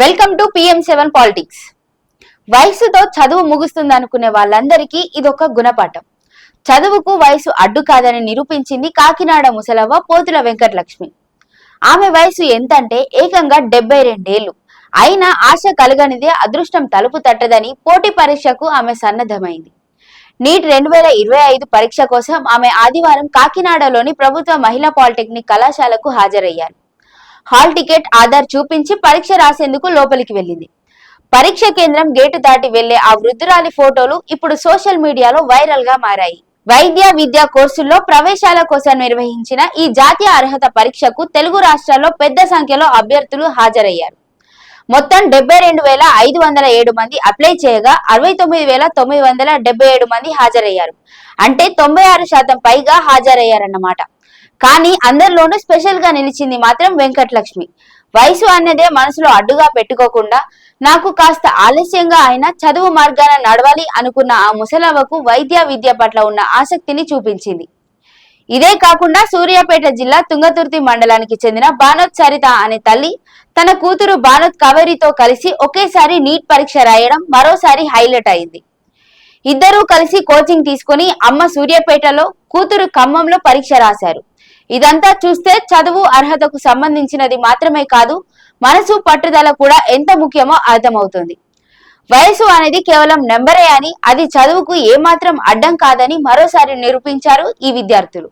Welcome to PM seven politics వయసుతో చదువు ముగుస్తుంది అనుకునే వాళ్ళందరికీ ఇదొక గుణపాఠం. చదువుకు వయసు అడ్డు కాదని నిరూపించింది కాకినాడ ముసలవ్వ పోతుల వెంకటలక్ష్మి. ఆమె వయసు ఎంతంటే ఏకంగా డెబ్బై రెండేళ్ళు అయినా ఆశ కలగనిదే అదృష్టం తలుపు తట్టదని పోటీ పరీక్షకు ఆమె సన్నద్ధమైంది. నీట్ రెండు వేల ఇరవై ఐదు పరీక్ష కోసం ఆమె ఆదివారం కాకినాడలోని ప్రభుత్వ మహిళా పాలిటెక్నిక్ కళాశాలకు హాజరయ్యారు. హాల్ టికెట్ ఆధార్ చూపించి పరీక్ష రాసేందుకు లోపలికి వెళ్ళింది. పరీక్ష కేంద్రం గేటు దాటి వెళ్ళే ఆ వృద్ధురాలి ఫోటోలు ఇప్పుడు సోషల్ మీడియాలో వైరల్గా మారాయి. వైద్య విద్యా కోర్సుల్లో ప్రవేశాల కోసం నిర్వహించిన ఈ జాతీయ అర్హత పరీక్షకు తెలుగు రాష్ట్రాల్లో పెద్ద సంఖ్యలో అభ్యర్థులు హాజరయ్యారు. మొత్తం డెబ్బై రెండు వేల ఐదు వందల ఏడు మంది అప్లై చేయగా అరవై తొమ్మిది వేల తొమ్మిది వందల డెబ్బై ఏడు మంది హాజరయ్యారు. అంటే తొంభై ఆరు శాతం పైగా హాజరయ్యారన్నమాట. కానీ అందరిలోనూ స్పెషల్గా నిలిచింది మాత్రం వెంకటలక్ష్మి. వయసు అన్నదే మనసులో అడ్డుగా పెట్టుకోకుండా నాకు కాస్త ఆలస్యంగా అయినా చదువు మార్గాన నడవాలి అనుకున్న ఆ ముసలవ్వకు వైద్య విద్య పట్ల ఉన్న ఆసక్తిని చూపించింది. ఇదే కాకుండా సూర్యాపేట జిల్లా తుంగతుర్తి మండలానికి చెందిన బానోత్ సరిత అనే తల్లి తన కూతురు బానోత్ కవేరితో కలిసి ఒకేసారి నీట్ పరీక్ష రాయడం మరోసారి హైలైట్ అయింది. ఇద్దరూ కలిసి కోచింగ్ తీసుకుని అమ్మ సూర్యాపేటలో కూతురు ఖమ్మంలో పరీక్ష రాశారు. ఇదంతా చూస్తే చదువు అర్హతకు సంబంధించినది మాత్రమే కాదు మనసు పట్టుదల కూడా ఎంత ముఖ్యమో అర్థమవుతుంది. వయసు అనేది కేవలం నెంబరే అని అది చదువుకు ఏమాత్రం అడ్డం కాదని మరోసారి నిరూపించారు ఈ విద్యార్థులు.